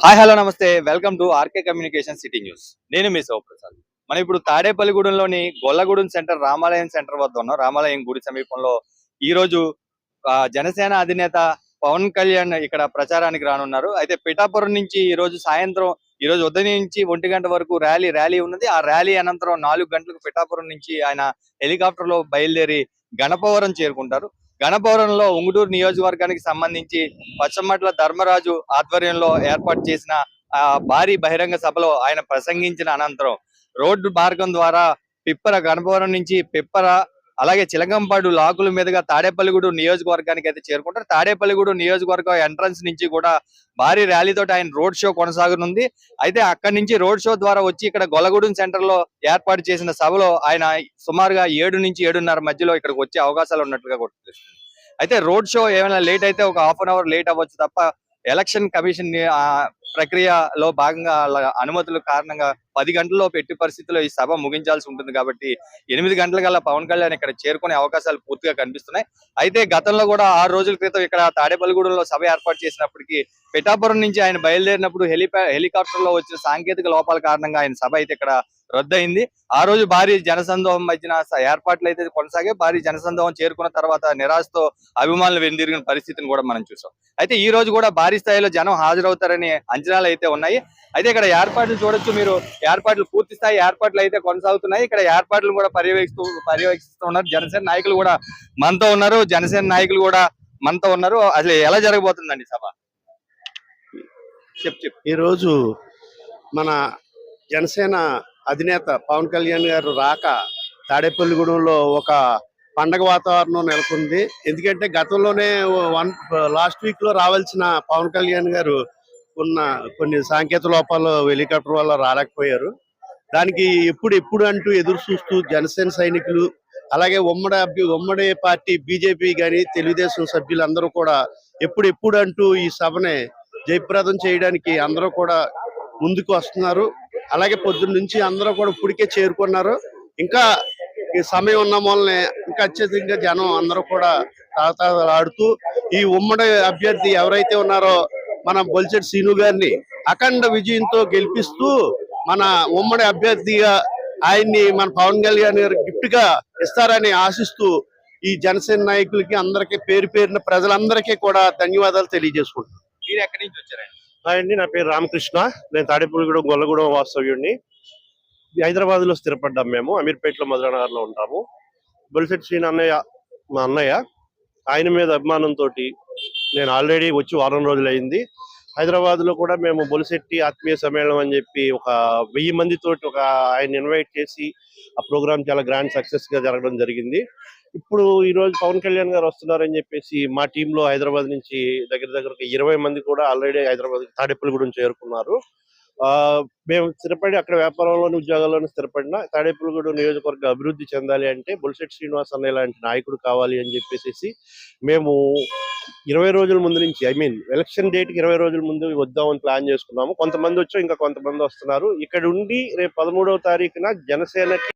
Hi hello నమస్తే. Welcome to RK communication city news. నేను మీ శివప్రసాద్. మనం ఇప్పుడు తాడేపల్లిగూడెంలోని గొల్లగూడెం సెంటర్ రామాలయం సెంటర్ వద్ద ఉన్నాం. రామాలయం గుడి సమీపంలో ఈ రోజు ఆ, జనసేన అధినేత పవన్ కళ్యాణ్ ఇక్కడ ప్రచారానికి రానున్నారు. అయితే పిఠాపురం నుంచి ఈ రోజు సాయంత్రం ఈ రోజు ఉదయం నుంచి ఒంటి గంట వరకు ర్యాలీ ర్యాలీ ఉన్నది. ఆ ర్యాలీ అనంతరం నాలుగు గంటలకు పిఠాపురం నుంచి ఆయన హెలికాప్టర్లో బయలుదేరి గణపవరం చేరుకుంటారు. గణపవరంలో ఉంగుటూరు నియోజకవర్గానికి సంబంధించి పచ్చమట్ల ధర్మరాజు ఆధ్వర్యంలో ఏర్పాటు చేసిన ఆ భారీ బహిరంగ సభలో ఆయన ప్రసంగించిన అనంతరం రోడ్డు మార్గం ద్వారా పిప్పర గణపవరం నుంచి పిప్పర అలాగే చిలకంపాడు లాకుల మీదుగా తాడేపల్లిగూడు నియోజకవర్గానికి అయితే చేరుకుంటారు. తాడేపల్లిగూడు నియోజకవర్గం ఎంట్రన్స్ నుంచి కూడా భారీ ర్యాలీతో ఆయన రోడ్ షో కొనసాగనుంది. అయితే అక్కడి నుంచి రోడ్ షో ద్వారా వచ్చి ఇక్కడ గొలగూడెం సెంటర్లో ఏర్పాటు చేసిన సభలో ఆయన సుమారుగా ఏడు నుంచి ఏడున్నర మధ్యలో ఇక్కడికి వచ్చే అవకాశాలు ఉన్నట్లుగా అయితే రోడ్ షో ఏమైనా లేట్ అయితే ఒక హాఫ్ అన్ అవర్ లేట్ అవ్వచ్చు తప్ప ఎలక్షన్ కమిషన్ ని- ఆ ప్రక్రియలో భాగంగా అనుమతుల కారణంగా పది గంటల్లో పెట్టి పరిస్థితుల్లో ఈ సభ ముగించాల్సి ఉంటుంది కాబట్టి ఎనిమిది గంటల పవన్ కళ్యాణ్ ఇక్కడ చేరుకునే అవకాశాలు పూర్తిగా కనిపిస్తున్నాయి. అయితే గతంలో కూడా ఆరు రోజుల క్రితం ఇక్కడ తాడేపల్లిగూడెంలో సభ ఏర్పాటు చేసినప్పటికీ పిఠాపురం నుంచి ఆయన బయలుదేరినప్పుడు హెలిపా హెలికాప్టర్లో వచ్చిన సాంకేతిక లోపాల కారణంగా ఆయన సభ అయితే ఇక్కడ రద్దయింది. ఆ రోజు భారీ జనసందోహం మధ్యన స- ఏర్పాట్లు అయితే కొనసాగే భారీ జనసందోహం చేరుకున్న తర్వాత నిరాశతో అభిమానులు వెందిరిగిన పరిస్థితిని కూడా మనం చూసాం. అయితే ఈ రోజు కూడా భారీ స్థాయిలో జనం హాజరవుతారని అంచనాలు అయితే ఉన్నాయి. అయితే ఇక్కడ ఏర్పాట్లు చూడొచ్చు మీరు. ఏర్పాట్లు పూర్తి స్థాయి ఏర్పాట్లు అయితే కొనసాగుతున్నాయి. ఇక్కడ ఏర్పాట్లు కూడా పర్యవేక్షిస్తూ పర్యవేక్షిస్తున్నారు జనసేన నాయకులు కూడా మనతో ఉన్నారు. జనసేన నాయకులు కూడా మనతో ఉన్నారు. అసలు ఎలా జరగబోతుందండి సభ? చెప్పు చెప్పు. ఈ రోజు మన జనసేన అధినేత పవన్ కళ్యాణ్ గారు రాక తాడేపల్లిగూడెంలో ఒక పండగ వాతావరణం నెలకొంది. ఎందుకంటే గతంలోనే వన్ లాస్ట్ వీక్లో రావాల్సిన పవన్ కళ్యాణ్ గారు ఉన్న కొన్ని సాంకేతిక లోపాలు హెలికాప్టర్ వల్ల రాలేకపోయారు. దానికి ఎప్పుడు ఎప్పుడు అంటూ ఎదురు చూస్తూ జనసేన సైనికులు అలాగే ఉమ్మడి అభ్య ఉమ్మడి పార్టీ బీజేపీ గాని తెలుగుదేశం సభ్యులందరూ కూడా ఎప్పుడు ఎప్పుడు అంటూ ఈ సభని జయప్రదం చేయడానికి అందరూ కూడా ముందుకు వస్తున్నారు. అలాగే పొద్దున్న నుంచి అందరూ కూడా ఇప్పటికే చేరుకున్నారు. ఇంకా ఈ సమయం ఉన్న మూలనే ఇంకా అత్యధికంగా జనం అందరూ కూడా ఆడుతూ ఈ ఉమ్మడి అభ్యర్థి ఎవరైతే ఉన్నారో మన బొలిచెట్టి సీను గారిని అఖండ విజయంతో గెలిపిస్తూ మన ఉమ్మడి అభ్యర్థిగా ఆయన్ని మన పవన్ కళ్యాణ్ గారు గిఫ్ట్గా ఇస్తారని ఆశిస్తూ ఈ జనసేన నాయకులకి అందరికీ పేరు పేరున ప్రజలందరికీ కూడా ధన్యవాదాలు తెలియజేసుకుంటున్నాను మీరు ఎక్కడి నుంచి వచ్చారండి? అండి నా పేరు రామకృష్ణ. నేను తాడేపల్లిగూడెం గొల్లగూడెం వాస్తవ్యుడిని హైదరాబాద్లో స్థిరపడ్డాం మేము. అమీర్పేటలో మధురనగర్లో ఉంటాము. బొలిసెట్ శ్రీని అన్నయ్య మా అన్నయ్య ఆయన మీద అభిమానంతో నేను ఆల్రెడీ వచ్చి వారం రోజులు అయింది హైదరాబాద్లో కూడా మేము బొలిశెట్టి ఆత్మీయ సమ్మేళనం అని చెప్పి ఒక వెయ్యి మందితోటి ఒక ఆయన ఇన్వైట్ చేసి ఆ ప్రోగ్రామ్ చాలా గ్రాండ్ సక్సెస్గా జరగడం జరిగింది. ఇప్పుడు ఈ రోజు పవన్ కళ్యాణ్ గారు వస్తున్నారని చెప్పేసి మా టీంలో లో హైదరాబాద్ నుంచి దగ్గర దగ్గర ఒక ఇరవై మంది కూడా ఆల్రెడీ హైదరాబాద్ తాడేపల్లిగూడెం చేరుకున్నారు. మేము స్థిరపడి అక్కడ వ్యాపారంలోని ఉద్యోగాల్లోని స్థిరపడిన తాడేపులగూడ నియోజకవర్గ అభివృద్ధి చెందాలి అంటే బుల్సెట్ శ్రీనివాస్ అనే లాంటి నాయకుడు కావాలి అని చెప్పేసి మేము ఇరవై రోజుల ముందు నుంచి ఐ మీన్ ఎలక్షన్ డేట్కి ఇరవై రోజుల ముందు వద్దామని ప్లాన్ చేసుకున్నాము. కొంతమంది వచ్చాం ఇంకా కొంతమంది వస్తున్నారు. ఇక్కడ ఉండి రేపు పదమూడవ తారీఖున జనసేనకి